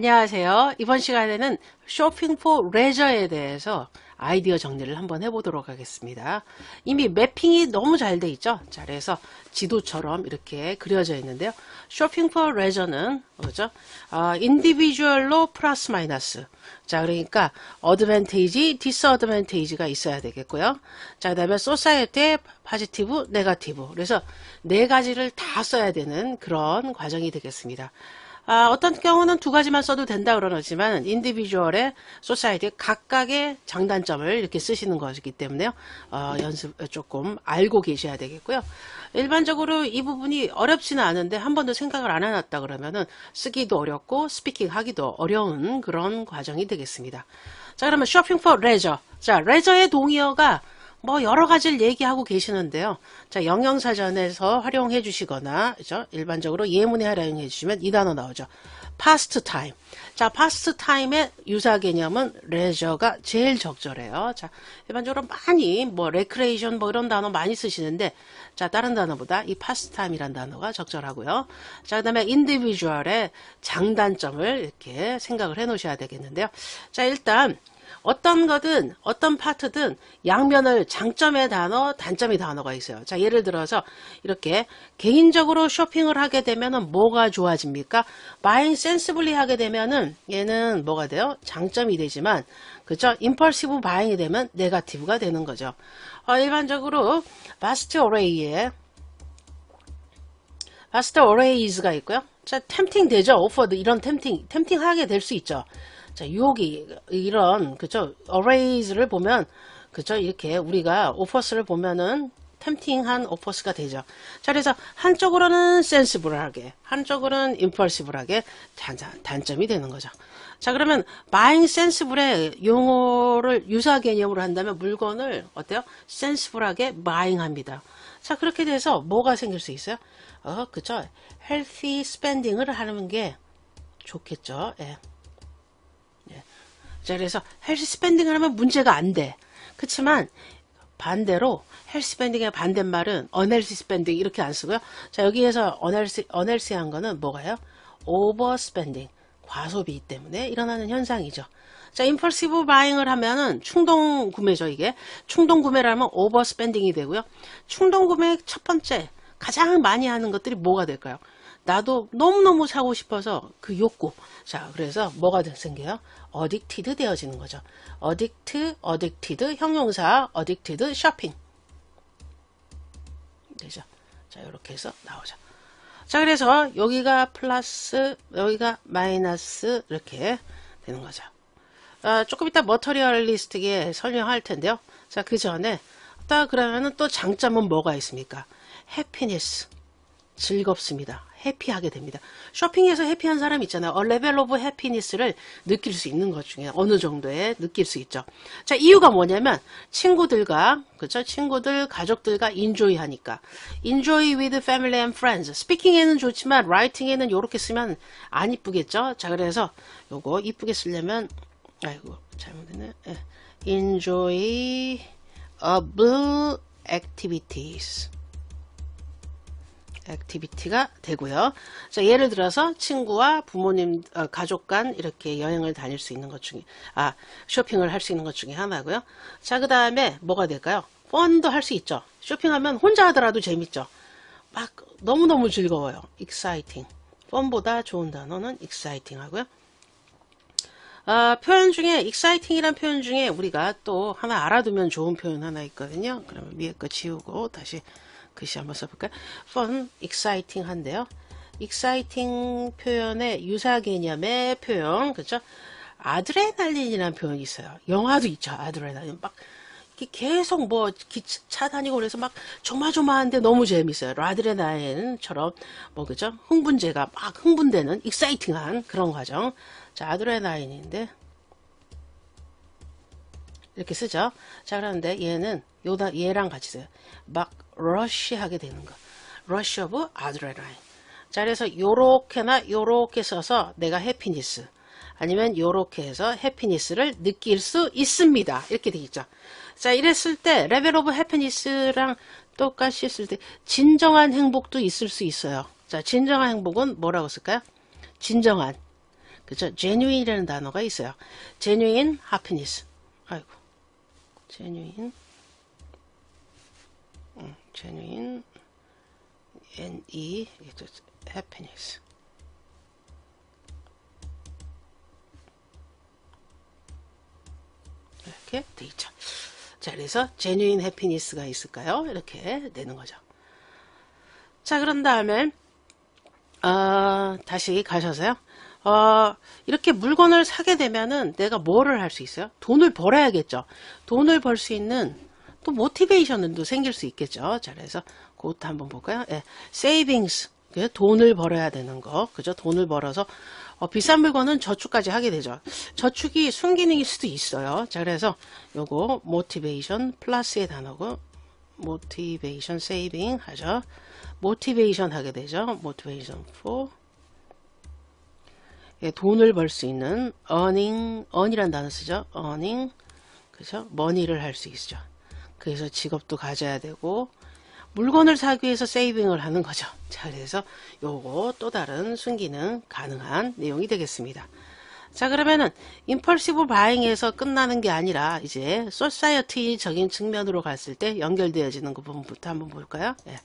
안녕하세요. 이번 시간에는 쇼핑 포 레저에 대해서 아이디어 정리를 한번 해보도록 하겠습니다. 이미 매핑이 너무 잘 돼 있죠. 자, 그래서 지도처럼 이렇게 그려져 있는데요. 쇼핑 포 레저는 뭐죠? 아, 인디비주얼로 플러스 마이너스. 자, 그러니까 어드밴테이지, 디스어드밴테이지가 있어야 되겠고요. 자, 그다음에 소사이어티, 파지티브, 네가티브. 그래서 네 가지를 다 써야 되는 그런 과정이 되겠습니다. 아, 어떤 경우는 두 가지만 써도 된다 그러지만 인디비주얼의 소사이티 각각의 장단점을 이렇게 쓰시는 것이기 때문에요. 어, 연습 조금 알고 계셔야 되겠고요. 일반적으로 이 부분이 어렵지는 않은데 한 번도 생각을 안 해놨다 그러면은 쓰기도 어렵고 스피킹 하기도 어려운 그런 과정이 되겠습니다. 자 그러면 쇼핑 포 레저. 자 레저의 동의어가 뭐 여러 가지를 얘기하고 계시는데요. 자, 영영사전에서 활용해 주시거나 그죠? 일반적으로 예문에 활용해 주시면 이 단어 나오죠. past time. 자, past time의 유사 개념은 leisure가 제일 적절해요. 자, 일반적으로 많이 뭐 recreation 뭐 이런 단어 많이 쓰시는데 자, 다른 단어보다 이 past time이란 단어가 적절하고요. 자, 그다음에 individual의 장단점을 이렇게 생각을 해 놓으셔야 되겠는데요. 자, 일단 어떤 거든 어떤 파트든 양면을 장점의 단어 단점의 단어가 있어요. 자 예를 들어서 이렇게 개인적으로 쇼핑을 하게 되면은 뭐가 좋아집니까? 마인 센스블리 하게 되면은 얘는 뭐가 돼요? 장점이 되지만 그죠 임펄시브 바잉이 되면 네가티브가 되는 거죠. 어, 일반적으로 바스트 어레이에 바스트 어레이즈가 있고요. 자 템팅 되죠? 오퍼드 이런 템팅 템팅 하게 될 수 있죠 자, 유혹이 이런 그죠? 어레이즈를 보면 그죠? 이렇게 우리가 오퍼스를 보면은 템팅한 오퍼스가 되죠. 자, 그래서 한쪽으로는 센스블하게, 한쪽으로는 임펄시블하게 단, 단점이 되는 거죠. 자, 그러면 바잉 센스블의 용어를 유사 개념으로 한다면 물건을 어때요? 센스블하게 바잉합니다. 자, 그렇게 돼서 뭐가 생길 수 있어요? 어, 그죠? 헬시 스pen딩을 하는 게 좋겠죠. 예. 자, 그래서 헬스 스pen딩을 하면 문제가 안 돼. 그렇지만 반대로 헬스 스pen딩의 반대말은 어넬시 스pen딩 이렇게 안 쓰고요. 자, 여기에서 어넬시 어넬시한 거는 뭐가요? 오버 스pen딩. 과소비 때문에 일어나는 현상이죠. 자, 임펄시브 바잉을 하면은 충동 구매죠, 이게. 충동 구매를 하면 오버 스pen딩이 되고요. 충동 구매 첫 번째 가장 많이 하는 것들이 뭐가 될까요? 나도 너무너무 사고 싶어서 그 욕구. 자, 그래서 뭐가 생겨요? 어딕티드 되어지는 거죠. 어딕트, 어딕티드, 형용사, 어딕티드, 쇼핑. 되죠. 자, 이렇게 해서 나오죠. 자, 그래서 여기가 플러스, 여기가 마이너스 이렇게 되는 거죠. 아, 조금 이따 머터리얼리스트에 설명할 텐데요. 자, 그 전에 딱 그러면은 또 장점은 뭐가 있습니까? 해피니스. 즐겁습니다. 해피하게 됩니다. 쇼핑에서 해피한 사람 있잖아요. 어, 레벨 오브 해피니스를 느낄 수 있는 것 중에 어느 정도의 느낄 수 있죠. 자, 이유가 뭐냐면 친구들과 그죠? 친구들, 가족들과 인조이 하니까. 인조이 with family and friends. 스피킹에는 좋지만 라이팅에는 이렇게 쓰면 안 이쁘겠죠? 자, 그래서 요거 이쁘게 쓰려면 아이고, 잘못했네. 예. enjoy of activities. 액티비티가 되고요. 자, 예를 들어서 친구와 부모님, 어, 가족 간 이렇게 여행을 다닐 수 있는 것 중에, 아, 쇼핑을 할 수 있는 것 중에 하나고요. 자, 그 다음에 뭐가 될까요? 펀도 할 수 있죠. 쇼핑하면 혼자 하더라도 재밌죠. 막 너무너무 즐거워요. exciting. 펀보다 좋은 단어는 exciting 하고요. 아, 표현 중에 exciting이란 표현 중에 우리가 또 하나 알아두면 좋은 표현 하나 있거든요. 그러면 위에 거 지우고 다시 글씨 한번 써볼까요? fun, exciting 한데요. exciting 표현의 유사 개념의 표현, 그죠? 아드레날린이라는 표현이 있어요. 영화도 있죠. 아드레날린. 막 계속 뭐 기차 다니고 그래서 막 조마조마한데 너무 재밌어요. 아드레날린처럼 뭐 그죠? 흥분제가 막 흥분되는 익사이팅한 그런 과정. 자, 아드레날린인데 이렇게 쓰죠. 자, 그런데 얘는 요다 얘랑 같이 써요. 막 러쉬 하게 되는 거. 러쉬 오브 아드레나인. 자, 그래서 요렇게나 요렇게 써서 내가 해피니스 아니면 요렇게 해서 해피니스를 느낄 수 있습니다. 이렇게 되겠죠. 자, 이랬을 때 레벨 오브 해피니스랑 똑같이 했을 때 진정한 행복도 있을 수 있어요. 자, 진정한 행복은 뭐라고 쓸까요? 진정한 그죠? genuine이라는 단어가 있어요. genuine happiness. 아이고. Genuine. 음, genuine. N-E. happiness. 이렇게 돼 있죠. 자, 그래서 genuine happiness가 있을까요? 이렇게 되는 거죠. 자, 그런 다음에 어, 다시 가셔서요. 어, 이렇게 물건을 사게 되면은 내가 뭐를 할 수 있어요? 돈을 벌어야겠죠. 돈을 벌 수 있는 또 모티베이션도 생길 수 있겠죠. 자, 그래서 그것도 한번 볼까요? 예, savings. 그 돈을 벌어야 되는 거. 그죠? 돈을 벌어서 어, 비싼 물건은 저축까지 하게 되죠. 저축이 순기능일 수도 있어요. 자, 그래서 요거 motivation 플러스의 단어고 motivation saving 하죠. motivation 하게 되죠. motivation for 예, 돈을 벌 수 있는 earning, earn이란 단어 쓰죠. earning, 그죠? money를 할 수 있죠. 그래서 직업도 가져야 되고 물건을 사기 위해서 세이빙을 하는 거죠. 자, 그래서 요거 또 다른 순기능 가능한 내용이 되겠습니다. 자, 그러면은 임펄시브 바잉에서 끝나는 게 아니라 이제 소사이어티적인 측면으로 갔을 때 연결되어지는 그 부분부터 한번 볼까요? 예.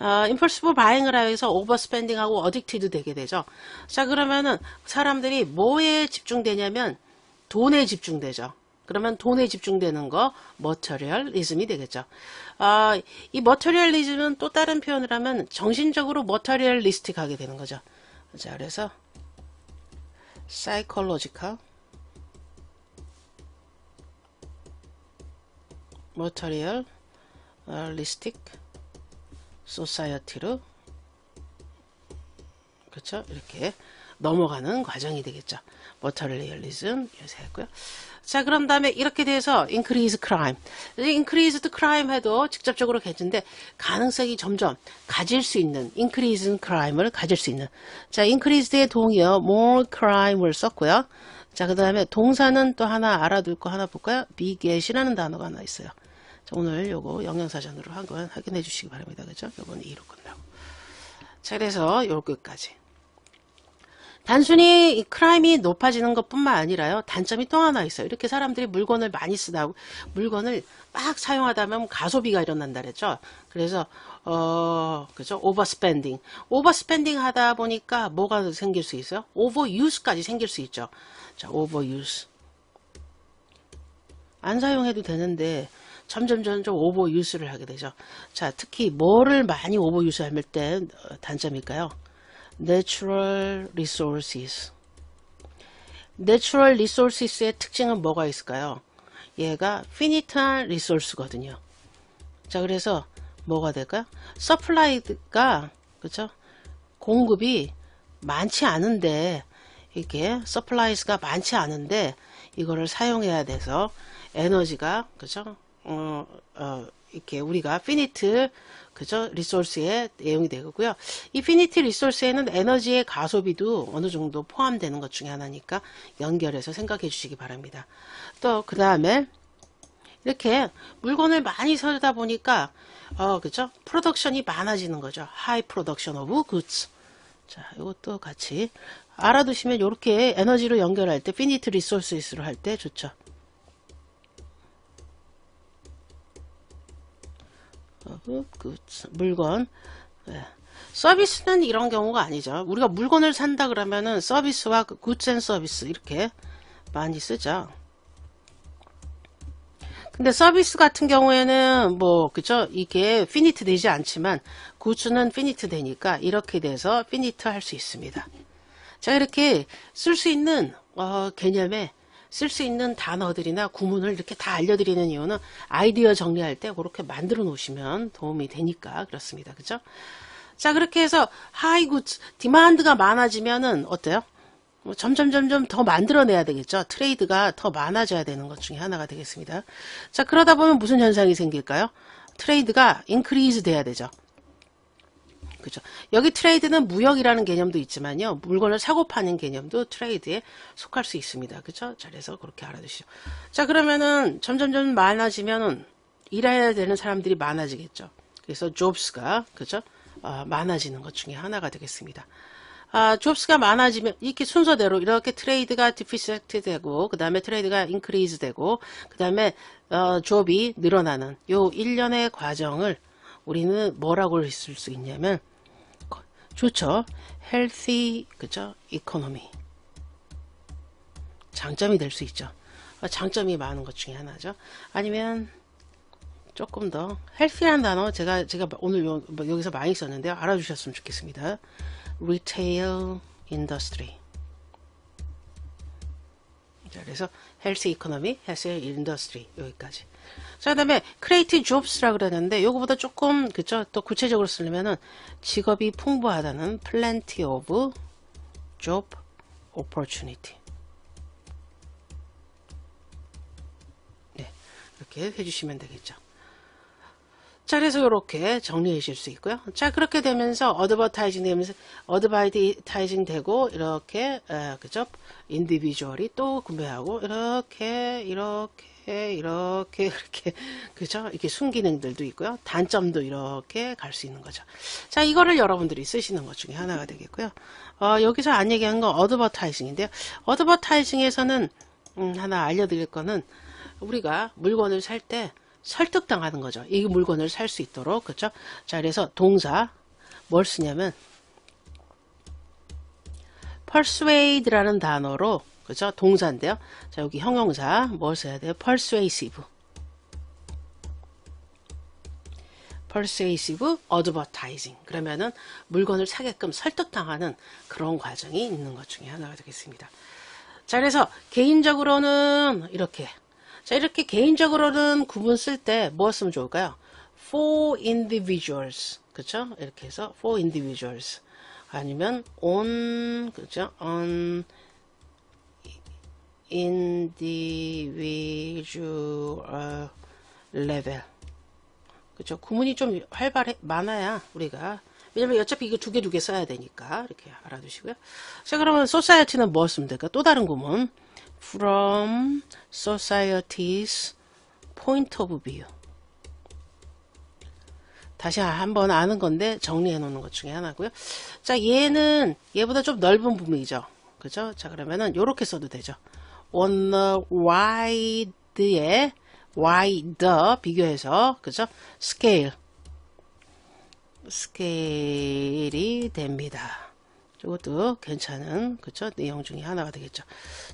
어, 임펄시브 바잉을 하면서 오버스펜딩하고 어딕티드 되게 되죠. 자, 그러면은 사람들이 뭐에 집중되냐면 돈에 집중되죠. 그러면 돈에 집중되는 거 머터리얼리즘이 되겠죠. 아, 이 머터리얼리즘은 또 다른 표현을 하면 정신적으로 머터리얼리스틱하게 되는 거죠. 자, 그래서 materialistic society로 그렇죠? 이렇게 넘어가는 과정이 되겠죠. 머터리얼리즘 이렇게 했고요. 자, 그런 다음에 이렇게 돼서 increase crime. increased crime 해도 직접적으로 괜찮은데 가능성이 점점 가질 수 있는 increase crime을 가질 수 있는 자, increased의 동이요. more crime을 썼고요. 자, 그 다음에 동사는 또 하나 알아둘 거 하나 볼까요? beget이라는 단어가 하나 있어요. 자, 오늘 요거 영양사전으로 한번 확인해 주시기 바랍니다. 그죠? 요거는 2로 끝나고. 자, 그래서 요거까지. 단순히 크라임이 높아지는 것 뿐만 아니라요. 단점이 또 하나 있어요. 이렇게 사람들이 물건을 많이 쓰다 물건을 막 사용하다 보면 가소비가 일어난다 그랬죠. 그래서 어, 그죠? 오버스펜딩. 오버스펜딩 하다 보니까 뭐가 생길 수 있어요? 오버유스까지 생길 수 있죠. 자, 오버유스. 안 사용해도 되는데 점점 점점 오버 유스를 하게 되죠. 자, 특히 뭐를 많이 오버 유스 할때 어, 단점일까요? natural resources. natural resources의 특징은 뭐가 있을까요? 얘가 finite한 resource거든요. 자, 그래서 뭐가 될까요? supply가 그렇죠? 공급이 많지 않은데 이게 supplies가 많지 않은데 이거를 사용해야 돼서 에너지가 그죠? 어, 어, 이렇게 우리가 finite 그죠? 리소스의 내용이 되고요. 이 피니티 리소스에는 에너지의 가소비도 어느 정도 포함되는 것 중에 하나니까 연결해서 생각해 주시기 바랍니다. 또 그 다음에 이렇게 물건을 많이 사다 보니까 어 그죠? 프로덕션이 많아지는 거죠. 하이 프로덕션 오브 굿즈. 자, 이것도 같이 알아두시면 이렇게 에너지로 연결할 때 피니트 리소스로 할 때 좋죠. 그 물건 네. 서비스는 이런 경우가 아니죠. 우리가 물건을 산다 그러면은 서비스와 굿앤 그 서비스 이렇게 많이 쓰죠. 근데 서비스 같은 경우에는 뭐 그죠 이게 피니트 되지 않지만 굿즈는 피니트 되니까 이렇게 돼서 피니트 할 수 있습니다. 자 이렇게 쓸 수 있는 어, 개념에 쓸 수 있는 단어들이나 구문을 이렇게 다 알려드리는 이유는 아이디어 정리할 때 그렇게 만들어 놓으시면 도움이 되니까 그렇습니다. 그죠? 자, 그렇게 해서 하이 굿즈, 디마인드가 많아지면은 어때요? 뭐 점점 점점 더 만들어내야 되겠죠. 트레이드가 더 많아져야 되는 것 중에 하나가 되겠습니다. 자, 그러다 보면 무슨 현상이 생길까요? 트레이드가 인크리즈 돼야 되죠. 그죠. 여기 트레이드는 무역이라는 개념도 있지만요. 물건을 사고 파는 개념도 트레이드에 속할 수 있습니다. 그죠. 자, 그래서 그렇게 알아두시죠. 자, 그러면은 점점점 많아지면은 일해야 되는 사람들이 많아지겠죠. 그래서 jobs가, 그죠. 어, 많아지는 것 중에 하나가 되겠습니다. 아, jobs가 많아지면 이렇게 순서대로 이렇게 트레이드가 디피섹트 되고 그 다음에 트레이드가 인크리즈 되고 그 다음에 어, job이 늘어나는 요 일련의 과정을 우리는 뭐라고 했을 수 있냐면 좋죠. healthy 그죠? economy 장점이 될 수 있죠. 어, 장점이 많은 것 중에 하나죠. 아니면 조금 더 healthy라는 단어 제가 제가 오늘 요, 뭐 여기서 많이 썼는데요. 알아주셨으면 좋겠습니다. retail industry. 자, 그래서 health economy, health industry 여기까지. 자, 그다음에 create jobs라 그러는데 요거보다 조금 그죠? 또 구체적으로 쓰려면은 직업이 풍부하다는 plenty of job opportunity. 네, 이렇게 해 주시면 되겠죠. 자, 그래서 이렇게 정리해 주실 수 있고요. 자, 그렇게 되면서 어드버타이징 되면서 어드버타이징 되고 이렇게 에, 그죠? 인디비주얼이 또 구매하고 이렇게 이렇게 이렇게 이렇게 그죠? 이렇게 순기능들도 있고요. 단점도 이렇게 갈 수 있는 거죠. 자, 이거를 여러분들이 쓰시는 것 중에 하나가 되겠고요. 어, 여기서 안 얘기한 건 어드버타이징인데요. 어드버타이징에서는 음, 하나 알려드릴 거는 우리가 물건을 살때 설득당하는 거죠. 이 물건을 살 수 있도록 그렇죠? 자, 그래서 동사 뭘 쓰냐면 persuade라는 단어로 그죠? 동사인데요. 자, 여기 형용사 뭘 써야 돼요? persuasive. persuasive advertising. 그러면은 물건을 사게끔 설득당하는 그런 과정이 있는 것 중에 하나가 되겠습니다. 자, 그래서 개인적으로는 이렇게 자, 이렇게 개인적으로는 구분 쓸 때 뭐 쓰면 좋을까요? for individuals. 그쵸? 이렇게 해서 for individuals. 아니면 on, 그죠? on individual level. 그죠? 구문이 좀 활발해, 많아야 우리가 왜냐면 어차피 이거 두 개 두 개 써야 되니까 이렇게 알아두시고요. 자 그러면 society는 뭐 쓰면 될까? 또 다른 구문 from society's point of view. 다시 한번 아는 건데 정리해 놓는 것 중에 하나고요. 자, 얘는 얘보다 좀 넓은 부분이죠. 그죠? 자, 그러면은 요렇게 써도 되죠. on the wide의 wider 비교해서 그죠? scale 스케일이 됩니다. 이것도 괜찮은 그쵸 내용 중에 하나가 되겠죠.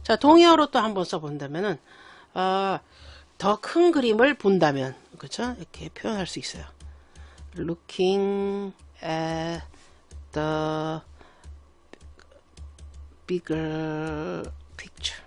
자 동의어로 또 한번 써본다면은 어, 더 큰 그림을 본다면 그쵸 이렇게 표현할 수 있어요. Looking at the bigger picture.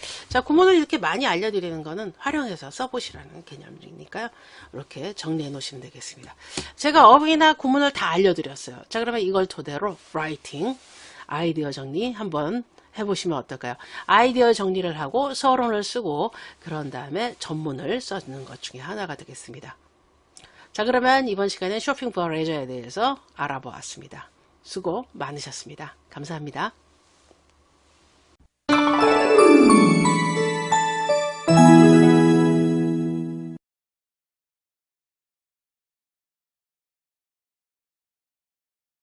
네. 자, 구문을 이렇게 많이 알려드리는 거는 활용해서 써보시라는 개념이니까요. 이렇게 정리해 놓으시면 되겠습니다. 제가 어휘나 구문을 다 알려드렸어요. 자, 그러면 이걸 토대로 writing, 아이디어 정리 한번 해보시면 어떨까요? 아이디어 정리를 하고 서론을 쓰고 그런 다음에 전문을 써주는 것 중에 하나가 되겠습니다. 자, 그러면 이번 시간에 쇼핑 포 레저에 대해서 알아보았습니다. 수고 많으셨습니다. 감사합니다.